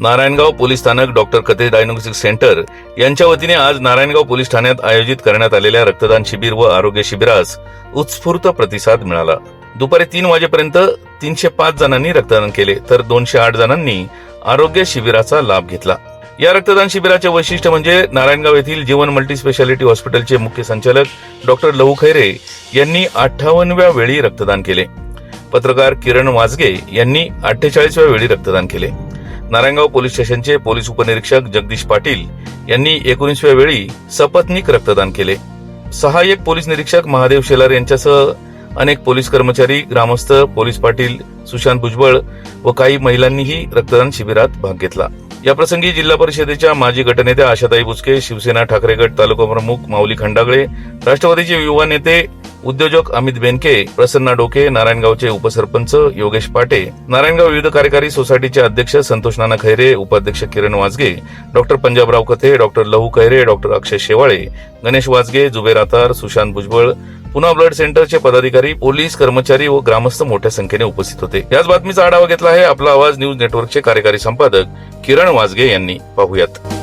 Narayangaon police स्थानक doctor Kathe diagnostic centre यांच्या वतीने आज नारायणगाव पोलीस ठाण्यात आयोजित करण्यात आलेल्या रक्तदान शिबिर व आरोग्य शिबिरास उत्स्फूर्त प्रतिसाद मिळाला. दुपारी तीन वाजेपर्यंत तीनशे पाच जणांनी रक्तदान केले तर दोनशे आठ जणांनी आरोग्य शिबिराचा लाभ घेतला. या रक्तदान शिबिराचे वैशिष्ट्य म्हणजे नारायणगाव येथील जीवन मल्टी स्पेशालिटी हॉस्पिटलचे मुख्य संचालक डॉक्टर लहू खैरे यांनी अठ्ठावन्नव्या वेळी रक्तदान केले. पत्रकार किरण वाजगे यांनी अठ्ठेचाळीसव्या वेळी रक्तदान केले. नारायणगाव पोलीस स्टेशनचे पोलीस उपनिरीक्षक जगदीश पाटील यांनी एकोणीसव्या वेळी सपत्नीक रक्तदान केले. सहाय्यक पोलीस निरीक्षक महादेव शेलार यांच्यासह अनेक पोलीस कर्मचारी ग्रामस्थ पोलीस पाटील सुशांत भुजबळ व काही महिलांनीही रक्तदान शिबिरात भाग घेतला. याप्रसंगी जिल्हा परिषदेच्या माजी गटनेत्या आशाताई बुचके शिवसेना ठाकरे गट तालुका प्रमुख माऊली खंडागळे राष्ट्रवादीचे युवा नेते उद्योजक अमित बेनके प्रसन्ना डोके नारायणगावचे उपसरपंच योगेश पाटे नारायणगाव विविध कार्यकारी सोसायटीचे अध्यक्ष संतोष नाना खैरे उपाध्यक्ष किरण Wajge doctor Panjabrao Kathe doctor Lahu Khaire doctor Akshay Shewale Ganesh Wajge Zuber Attar Sushant Bhujbal पुन्हा ब्लड सेंटरचे पदाधिकारी पोलीस कर्मचारी व ग्रामस्थ मोठ्या संख्येने उपस्थित होते. याच बातमीचा आढावा घेतला आहे आपला आवाज न्यूज नेटवर्कचे कार्यकारी संपादक किरण वाजगे यांनी. पाहुयात.